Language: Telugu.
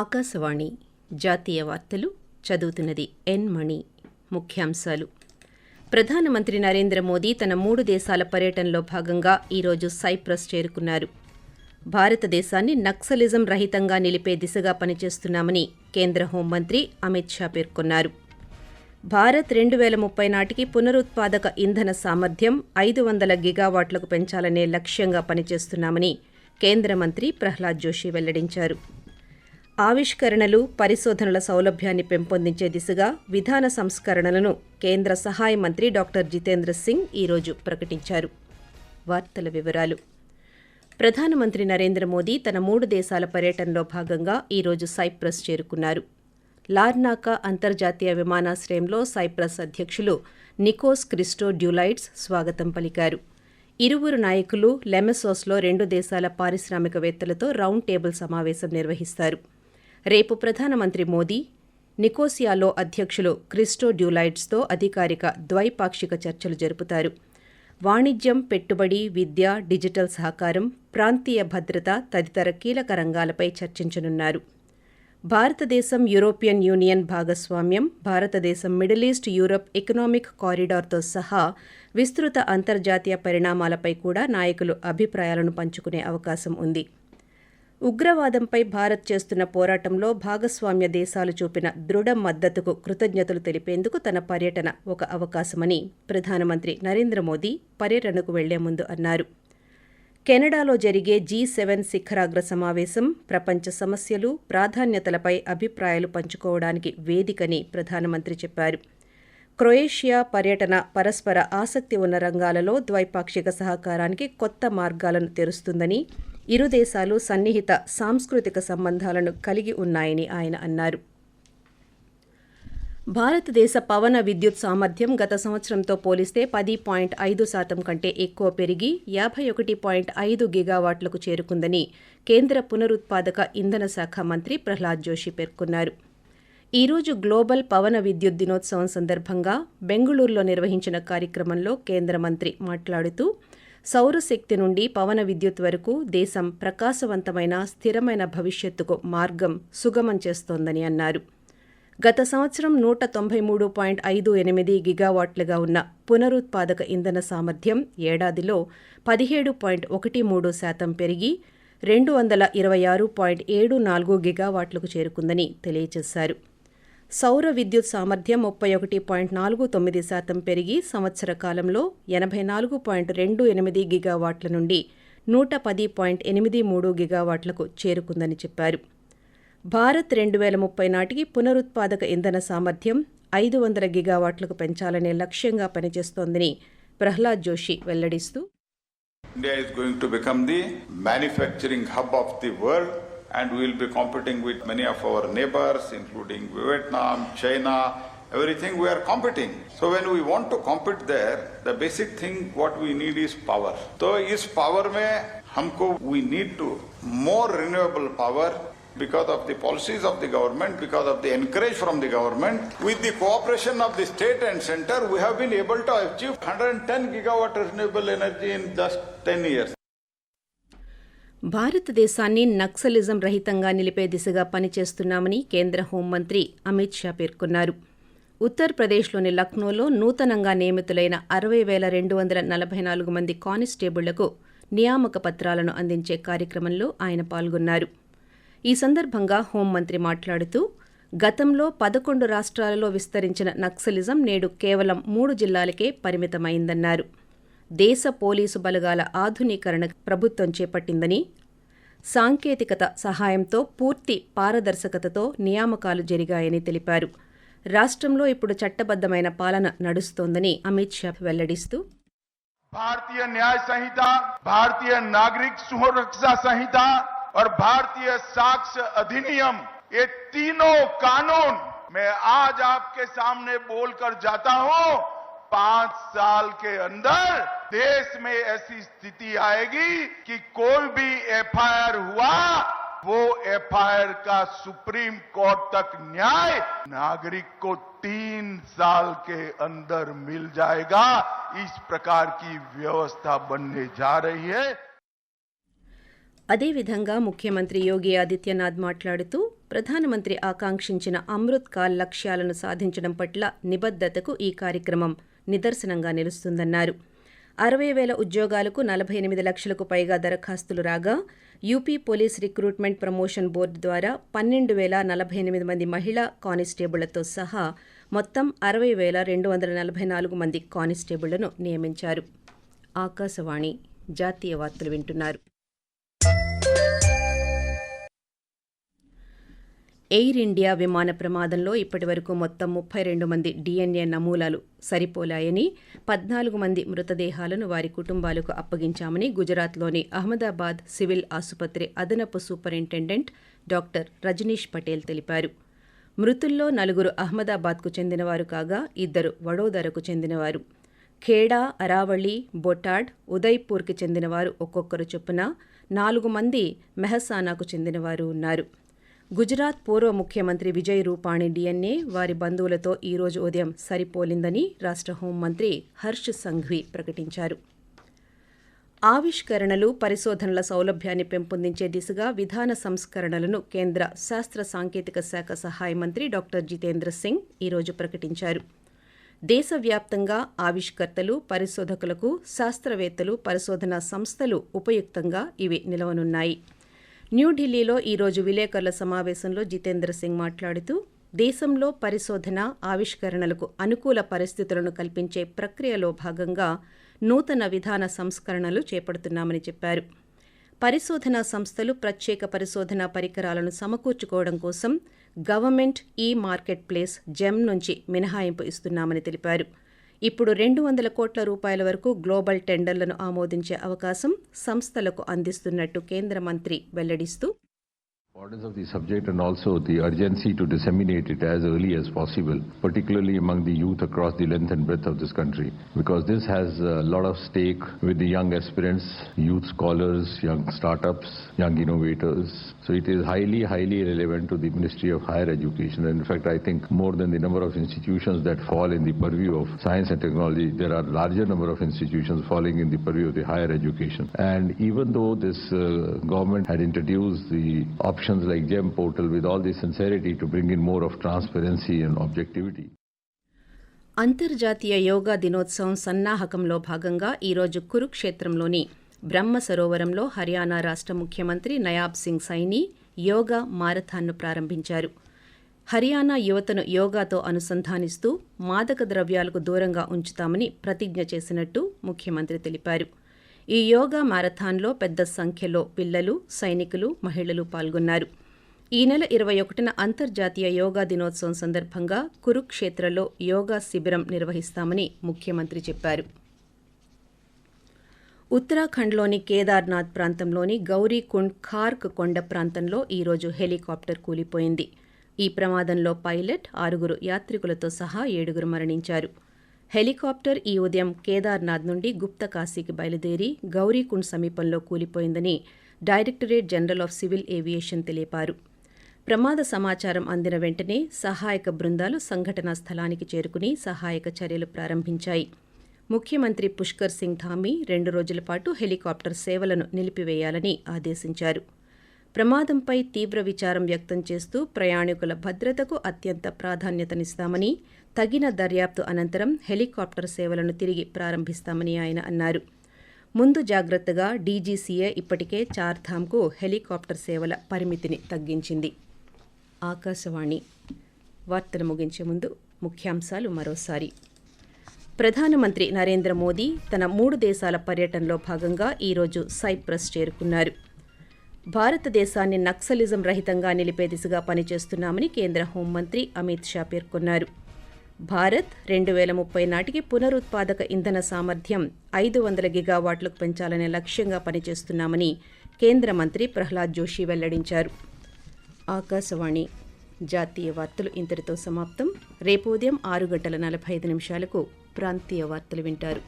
ఆకాశవాణి జాతీయ వార్తలు చదువుతున్నది ఎన్ మణి. ముఖ్యాంశాలు. ప్రధానమంత్రి నరేంద్ర మోదీ తన మూడు దేశాల పర్యటనలో భాగంగా ఈరోజు సైప్రస్ చేరుకున్నారు. భారతదేశాన్ని నక్సలిజం రహితంగా నిలిపే దిశగా పనిచేస్తున్నామని కేంద్ర హోంమంత్రి అమిత్ షా పేర్కొన్నారు. భారత్ రెండు వేల ముప్పై నాటికి పునరుత్పాదక ఇంధన సామర్థ్యం ఐదు వందల గిగావాట్లకు పెంచాలనే లక్ష్యంగా పనిచేస్తున్నామని కేంద్ర మంత్రి ప్రహ్లాద్ జోషి వెల్లడించారు. ఆవిష్కరణలు పరిశోధనల సౌలభ్యాన్ని పెంపొందించే దిశగా విధాన సంస్కరణలను కేంద్ర సహాయ మంత్రి డాక్టర్ జితేంద్ర సింగ్ ఈరోజు ప్రకటించారు. వార్తల వివరాలు. ప్రధానమంత్రి నరేంద్ర మోదీ తన మూడు దేశాల పర్యటనలో భాగంగా ఈరోజు సైప్రస్ చేరుకున్నారు. లార్నాకా అంతర్జాతీయ విమానాశ్రయంలో సైప్రస్ అధ్యక్షులు నికోస్ క్రిస్టో డ్యూలైట్స్ స్వాగతం పలికారు. ఇరువురు నాయకులు లెమెసోస్లో రెండు దేశాల పారిశ్రామికవేత్తలతో రౌండ్ టేబుల్ సమావేశం నిర్వహిస్తారు. రేపు ప్రధానమంత్రి మోదీ నికోసియాలో అధ్యక్షులు క్రిస్టో డ్యూలైట్స్తో అధికారిక ద్వైపాక్షిక చర్చలు జరుపుతారు. వాణిజ్యం పెట్టుబడి విద్య డిజిటల్ సహకారం ప్రాంతీయ భద్రత తదితర కీలక రంగాలపై చర్చించనున్నారు. భారతదేశం యూరోపియన్ యూనియన్ భాగస్వామ్యం భారతదేశం మిడిల్ ఈస్ట్ యూరప్ ఎకనామిక్ కారిడార్తో సహా విస్తృత అంతర్జాతీయ పరిణామాలపై కూడా నాయకులు అభిప్రాయాలను పంచుకునే అవకాశం ఉంది. ఉగ్రవాదంపై భారత్ చేస్తున్న పోరాటంలో భాగస్వామ్య దేశాలు చూపిన దృఢ మద్దతుకు కృతజ్ఞతలు తెలిపేందుకు తన పర్యటన ఒక అవకాశమని ప్రధానమంత్రి నరేంద్ర మోదీ పర్యటనకు వెళ్ళే ముందు అన్నారు. కెనడాలో జరిగే జీ సెవెన్ శిఖరాగ్ర సమావేశం ప్రపంచ సమస్యలు ప్రాధాన్యతలపై అభిప్రాయాలు పంచుకోవడానికి వేదికని ప్రధానమంత్రి చెప్పారు. క్రొయేషియా పర్యటన పరస్పర ఆసక్తి ఉన్న రంగాలలో ద్వైపాక్షిక సహకారానికి కొత్త మార్గాలను తెరుస్తుందని ఇరు దేశాలు సన్నిహిత సాంస్కృతిక సంబంధాలను కలిగి ఉన్నాయని ఆయన అన్నారు. భారతదేశ పవన విద్యుత్ సామర్థ్యం గత సంవత్సరంతో పోలిస్తే పది పాయింట్ ఐదు శాతం కంటే ఎక్కువ పెరిగి యాభై ఒకటి పాయింట్ ఐదు గిగావాట్లకు చేరుకుందని కేంద్ర పునరుత్పాదక ఇంధన శాఖ మంత్రి ప్రహ్లాద్ జోషి పేర్కొన్నారు. ఈరోజు గ్లోబల్ పవన విద్యుత్ దినోత్సవం సందర్భంగా బెంగళూరులో నిర్వహించిన కార్యక్రమంలో కేంద్ర మంత్రి మాట్లాడుతూ సౌరశక్తి నుండి పవన విద్యుత్ వరకు దేశం ప్రకాశవంతమైన స్థిరమైన భవిష్యత్తుకు మార్గం సుగమం చేస్తోందని అన్నారు. గత సంవత్సరం నూట తొంభై మూడు పాయింట్ ఐదు ఎనిమిది గిగావాట్లుగా ఉన్న పునరుత్పాదక ఇంధన సామర్థ్యం ఏడాదిలో పదిహేడు పాయింట్ ఒకటి మూడు శాతం పెరిగి రెండు వందల ఇరవై ఆరు పాయింట్ ఏడు నాలుగు గిగావాట్లకు చేరుకుందని తెలియజేశారు. సౌర విద్యుత్ సామర్థ్యం ముప్పై ఒకటి పాయింట్ నాలుగు తొమ్మిది శాతం పెరిగి సంవత్సర కాలంలో ఎనభై నాలుగు పాయింట్ రెండు ఎనిమిది గిగావాట్ల నుండి నూట పది పాయింట్ ఎనిమిది మూడు గిగావాట్లకు చేరుకుందని చెప్పారు. భారత్ రెండు వేల ముప్పై నాటికి పునరుత్పాదక ఇంధన సామర్థ్యం ఐదు వందల గిగావాట్లకు పెంచాలనే లక్ష్యంగా పనిచేస్తోందని Prahlad Joshi వెల్లడిస్తూ India is going to become the manufacturing hub of the world and we will be competing with many of our neighbors, including Vietnam, China, everything we are competing. So when we want to compete there, the basic thing what we need is power. So is power humko we need to more renewable power because of the policies of the government, because of the encourage from the government. With the cooperation of the state and center, we have been able to achieve 110 gigawatt renewable energy in just 10 years. భారతదేశాన్ని నక్సలిజం రహితంగా నిలిపే దిశగా పనిచేస్తున్నామని కేంద్ర హోంమంత్రి అమిత్ షా పేర్కొన్నారు. ఉత్తరప్రదేశ్లోని లక్నోలో నూతనంగా నియమితులైన అరవై వేల రెండు వందల నలభై నాలుగు మంది కానిస్టేబుళ్ళకు నియామక పత్రాలను అందించే కార్యక్రమంలో ఆయన పాల్గొన్నారు. ఈ సందర్భంగా హోంమంత్రి మాట్లాడుతూ గతంలో పదకొండు రాష్ట్రాలలో విస్తరించిన నక్సలిజం నేడు కేవలం మూడు జిల్లాలకే పరిమితమైందన్నారు. దేశ పోలీసు బలగాల ఆధునీకరణ ప్రభుత్వం చేపట్టిందని సాంకేతికత సహాయంతో పూర్తి పారదర్శకతతో నియామకాలు జరిగాయని తెలిపారు రాష్ట్రంలో ఇప్పుడు చట్టబద్దమైన పాలన నడుస్తోందని అమిత్ షా వెల్లడిస్తూ भारतीय न्याय संहिता भारतीय नागरिक सुरक्षा संहिता और भारतीय साक्ष्य अधिनियम ये तीनों कानून मैं आज आपके सामने बोलकर जाता हूं पांच साल के अंदर देश में ऐसी स्थिति आएगी कि कोई भी एफआईआर हुआ वो एफआईआर का सुप्रीम कोर्ट तक न्याय नागरिक को तीन साल के अंदर मिल जाएगा इस प्रकार की व्यवस्था बनने जा रही है అదేవిధంగా ముఖ్యమంత్రి యోగి ఆదిత్యనాథ్ మాట్లాడుతూ ప్రధానమంత్రి ఆకాంక్షించిన అమృత్ కాల్ లక్ష్యాలను సాధించడం పట్ల నిబద్దతకు ఈ కార్యక్రమం నిదర్శనంగా నిలుస్తుందన్నారు అరవై వేల ఉద్యోగాలకు నలభై ఎనిమిది లక్షలకు పైగా దరఖాస్తులు రాగా UP police recruitment promotion board ద్వారా పన్నెండు వేల నలభై ఎనిమిది మంది మహిళా కానిస్టేబుళ్ళతో సహా మొత్తం అరవై వేల రెండు వందల నలభై నాలుగు మంది కానిస్టేబుళ్ళను నియమించారు. ఆకాశవాణి జాతీయ వార్తలు వింటున్నారు. ఎయిర్ ఇండియా విమాన ప్రమాదంలో ఇప్పటివరకు మొత్తం ముప్పై రెండు మంది డిఎన్ఏ నమూనాలు సరిపోలాయని పద్నాలుగు మంది మృతదేహాలను వారి కుటుంబాలకు అప్పగించామని గుజరాత్లోని అహ్మదాబాద్ సివిల్ ఆసుపత్రి అదనపు సూపరింటెండెంట్ డాక్టర్ రజనీష్ పటేల్ తెలిపారు. మృతుల్లో నలుగురు అహ్మదాబాద్కు చెందినవారు కాగా ఇద్దరు వడోదరకు చెందినవారు. ఖేడా అరావళి బొటాడ్ ఉదయ్పూర్కి చెందినవారు ఒక్కొక్కరు చొప్పున నాలుగు మంది మెహసానాకు చెందినవారు ఉన్నారు. గుజరాత్ పూర్వ ముఖ్యమంత్రి విజయ్ రూపాణి డిఎన్ఏ వారి బంధువులతో ఈ రోజు ఉదయం సరిపోలిందని రాష్ట్ర హోంమంత్రి హర్ష్ సంఘ్వి ప్రకటించారు. ఆవిష్కరణలు పరిశోధనల సౌలభ్యాన్ని పెంపొందించే దిశగా విధాన సంస్కరణలను కేంద్ర శాస్త్ర సాంకేతిక శాఖ సహాయ మంత్రి డాక్టర్ జితేంద్ర సింగ్ ఈరోజు ప్రకటించారు. దేశవ్యాప్తంగా ఆవిష్కర్తలు పరిశోధకులకు శాస్త్రవేత్తలు పరిశోధనా సంస్థలు ఉపయుక్తంగా ఇవి నిలవనున్నాయి. న్యూఢిల్లీలో ఈరోజు విలేకరుల సమావేశంలో జితేంద్ర సింగ్ మాట్లాడుతూ దేశంలో పరిశోధన ఆవిష్కరణలకు అనుకూల పరిస్థితులను కల్పించే ప్రక్రియలో భాగంగా నూతన విధాన సంస్కరణలు చేపడుతున్నామని చెప్పారు. పరిశోధనా సంస్థలు ప్రత్యేక పరిశోధన పరికరాలను సమకూర్చుకోవడం కోసం గవర్నమెంట్ ఈ మార్కెట్ ప్లేస్ జెమ్ నుంచి మినహాయింపు ఇస్తున్నామని తెలిపారు. ఇప్పుడు రెండు వందల కోట్ల రూపాయల వరకు గ్లోబల్ టెండర్లను ఆమోదించే అవకాశం సంస్థలకు అందిస్తున్నట్టు కేంద్ర మంత్రి వెల్లడిస్తూ Importance of the subject and also the urgency to disseminate it as early as possible, particularly among the youth across the length and breadth of this country, because this has a lot of stake with the young aspirants, youth scholars, young startups, young innovators. So it is highly, highly relevant to the Ministry of Higher Education. And in fact, I think more than the number of institutions that fall in the purview of science and technology, there are larger number of institutions falling in the purview of the higher education. And even though this uh, government had introduced the options like GEM portal with all the sincerity to bring in more of transparency and objectivity. అంతర్జాతీయ యోగా దినోత్సవం సన్నాహకంలో భాగంగా ఈరోజు కురుక్షేత్రంలోని బ్రహ్మ సరోవరంలో హర్యానా రాష్ట్ర ముఖ్యమంత్రి నయాబ్ సింగ్ సైని యోగా మారథాన్ను ప్రారంభించారు హర్యానా యువతను యోగాతో అనుసంధానిస్తూ మాదక ద్రవ్యాలకు దూరంగా ఉంచుతామని ప్రతిజ్ఞ చేసినట్టు ముఖ్యమంత్రి తెలిపారు ఈ యోగా మారథాన్లో పెద్ద సంఖ్యలో పిల్లలు సైనికులు మహిళలు పాల్గొన్నారు. ఈ నెల ఇరవై ఒకటిన అంతర్జాతీయ యోగా దినోత్సవం సందర్భంగా కురుక్షేత్రలో యోగా శిబిరం నిర్వహిస్తామని ముఖ్యమంత్రి చెప్పారు. ఉత్తరాఖండ్లోని కేదార్నాథ్ ప్రాంతంలోని గౌరీకుండ్ ఖార్క్ కొండ ప్రాంతంలో ఈరోజు హెలికాప్టర్ కూలిపోయింది. ఈ ప్రమాదంలో పైలట్ ఆరుగురు యాత్రికులతో సహా ఏడుగురు మరణించారు. హెలికాప్టర్ ఈ ఉదయం కేదార్నాథ్ నుండి గుప్తకాశీకి బయలుదేరి గౌరీకుండ్ సమీపంలో కూలిపోయిందని directorate general of civil aviation తెలిపారు ప్రమాద సమాచారం అందిన వెంటనే సహాయక బృందాలు సంఘటనా స్థలానికి చేరుకుని సహాయక చర్యలు ప్రారంభించాయి. ముఖ్యమంత్రి పుష్కర్ సింగ్ ధామీ రెండు రోజుల పాటు హెలికాప్టర్ సేవలను నిలిపివేయాలని ఆదేశించారు. ప్రమాదంపై తీవ్ర విచారం వ్యక్తం చేస్తూ ప్రయాణికుల భద్రతకు అత్యంత ప్రాధాన్యతనిస్తామని తగిన దర్యాప్తు అనంతరం హెలికాప్టర్ సేవలను తిరిగి ప్రారంభిస్తామని ఆయన అన్నారు. ముందు జాగ్రత్తగా డీజీసీఏ ఇప్పటికే చార్ధామ్కు హెలికాప్టర్ సేవల పరిమితిని తగ్గించింది. ఆకాశవాణి. వార్తలు ముగించే ముందు ముఖ్యాంశాలు మరోసారి. ప్రధానమంత్రి నరేంద్ర మోదీ తన మూడు దేశాల పర్యటనలో భాగంగా ఈరోజు సైప్రస్ చేరుకున్నారు. భారతదేశాన్ని నక్సలిజం రహితంగా నిలిపే దిశగా పనిచేస్తున్నామని కేంద్ర హోంమంత్రి అమిత్ షా పేర్కొన్నారు. భారత్ రెండు వేల ముప్పై నాటికి పునరుత్పాదక ఇంధన సామర్థ్యం ఐదు వందల గిగావాట్లకు పెంచాలనే లక్ష్యంగా పనిచేస్తున్నామని కేంద్ర మంత్రి ప్రహ్లాద్ జోషి వెల్లడించారు. ఆకాశవాణి జాతీయ వార్తలు ఇంతటితో సమాప్తం. రేపు ఉదయం ఆరు గంటల నలభై ఐదు నిమిషాలకు ప్రాంతీయ వార్తలు వింటారు.